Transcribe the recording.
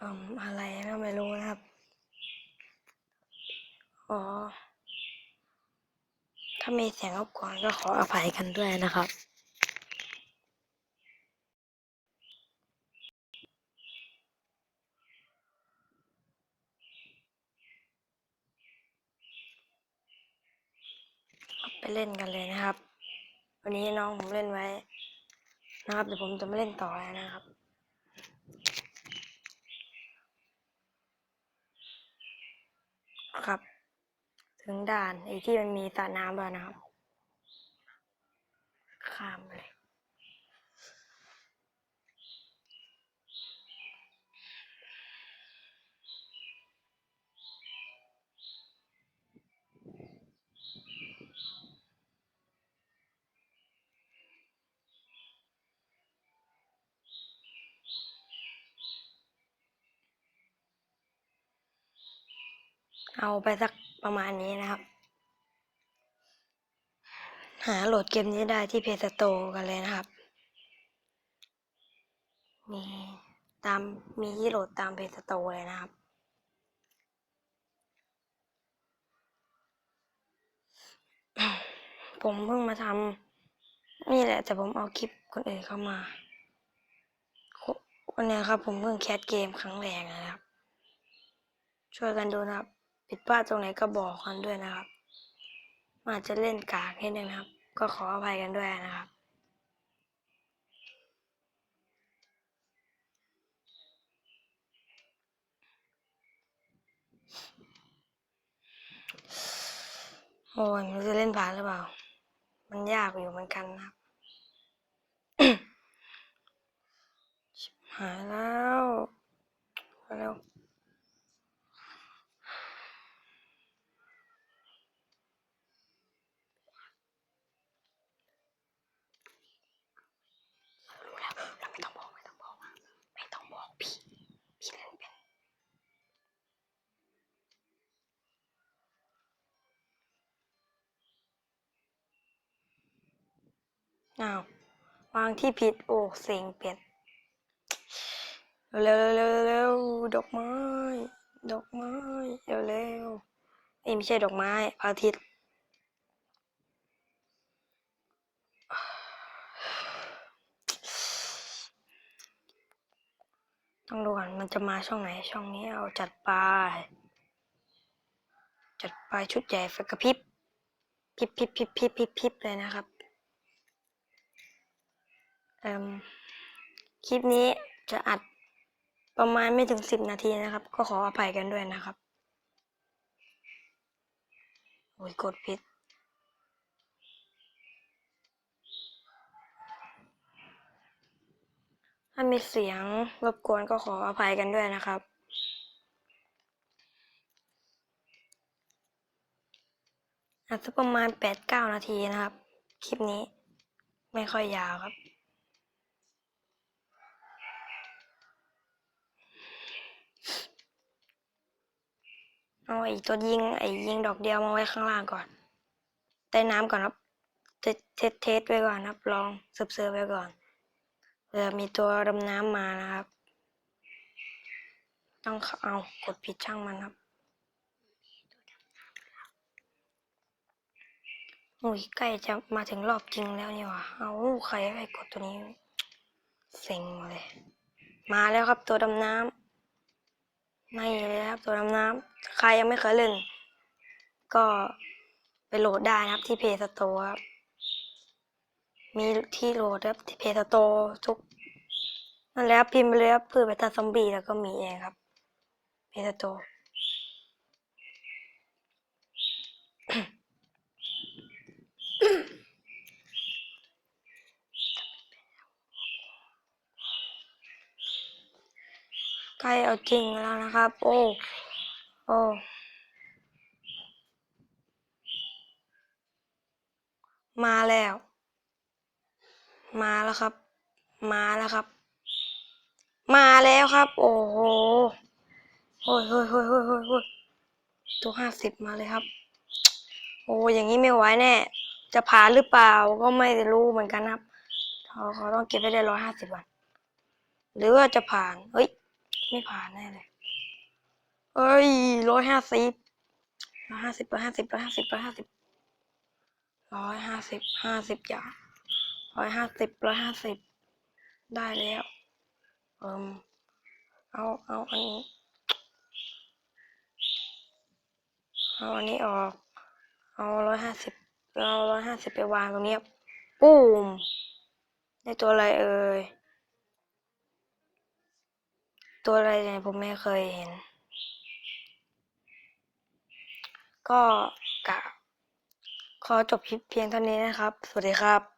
อมอะไรก็ไม่รู้นะครับอ๋อถ้ามีเสียงรบกวนก็ขออภัยกันด้วยนะครับไปเล่นกันเลยนะครับ วันนี้น้องผมเล่นไว้ นะครับเดี๋ยวผมจะไม่เล่นต่อแล้วนะครับ ครับ ถึงด่านไอ้ที่มันมีสระน้ำแล้วนะครับ ข้ามเลย เอาไปสักประมาณนี้นะครับ หาโหลดเกมนี้ได้ที่เพจสโตกันเลยนะครับ มีตามมีที่โหลดตามเพจสโตเลยนะครับ ผมเพิ่งมาทำนี่แหละ แต่ผมเอาคลิปคนอื่นเข้ามาวันนี้ครับผมเพิ่งแคสเกมครั้งแรกนะครับ ช่วยกันดูนะครับ ผิดพลาดตรงไหนก็บอกกันด้วยนะครับอาจจะเล่นกากนิดนึงนะครับ ก็ขออภัยกันด้วยนะครับโอ้ยมันจะเล่นผ่านหรือเปล่า มันยากอยู่เหมือนกันนะครับ หายแล้วมาเร็ว รู้แล้วเราไม่ต้องบอกไม่ต้องบอกไม่ต้องบอกพี่ พี่เล่นเป็น อ้าววางที่ผิดโอ้เสียงเปลี่ยนเร็วเร็วเร็วเร็วดอกไม้ ดอกไม้เร็วเร็วเอ้ไม่ใช่ดอกไม้พระอาทิตย์ต้องดูก่อนมันจะมาช่องไหนช่องนี้เอาจัดไปจัดไปชุดใหญ่ไฟกระพริบพริบพริบพริบพริบพริบพิบเลยนะครับ คลิปนี้จะอัดประมาณไม่ถึงสิบนาทีนะครับ ก็ขออภัยกันด้วยนะครับโอ้ยกดผิดถ้ามีเสียงรบกวนก็ขออภัยกันด้วยนะครับอาจจะประมาณแปดเก้านาทีนะครับ คลิปนี้ไม่ค่อยยาวครับ เอาไอ้ตัวยิงไอ้ยิงดอกเดียวมาไว้ข้างล่างก่อนใต้น้ำก่อนครับเทสเทสไว้ก่อนครับ ลองเซิร์ฟเซิร์ฟไว้ก่อนเผื่อมีตัวดำน้ำมานะครับ ต้องเอากดผิดช่างมันครับโอ้ยใกล้จะมาถึงรอบจริงแล้วนี่ว่าเอาใครไปกดตัวนี้ เซ็งเลย มาแล้วครับตัวดำน้ำ ไม่เลยครับตัวดำน้ำใครยังไม่เคยเล่น ก็ไปโหลดได้นะครับที่เพจสโตครับมีที่โหลดครับที่เพจสโตทุกนั่นแหละครับพิมพ์ไปเลยครับเพื่อไปตัดซอมบี้แล้วก็มีเองครับเพจสโต ใกล้เอาจริงแล้วนะครับ โอ้ โอ้มาแล้ว มาแล้วครับ มาแล้วครับ มาแล้วครับ โอ้โหโอ้ยโอ้ยโอ้ยโอ้ยโอ้ยโอ้ยตัวห้าสิบมาเลยครับ โอ้อย่างนี้ไม่ไหวแน่ จะผ่านหรือเปล่าก็ไม่รู้เหมือนกันครับเขาเขาต้องเก็บให้ได้ร้อยห้าสิบวัน หรือว่าจะผ่าน เฮ้ย ไม่ผ่านแน่เลยเอ้ยร้อยห้าสิบร้อยห้าสิบร้อยห้าสิบร้อยห้าสิบร้อยห้าสิบร้อยห้าสิบห้าสิบอย่าร้อยห้าสิบร้อยห้าสิบได้แล้วเอิมเอาเอาอันนี้เอาอันนี้ออก เอาร้อยห้าสิบเอาร้อยห้าสิบไปวางตรงนี้ยปูมได้ตัวอะไรเอ่ย ตัวอะไรเนี่ยผมไม่เคยเห็น ก็กะขอจบคลิปเพียงเท่านี้นะครับ สวัสดีครับ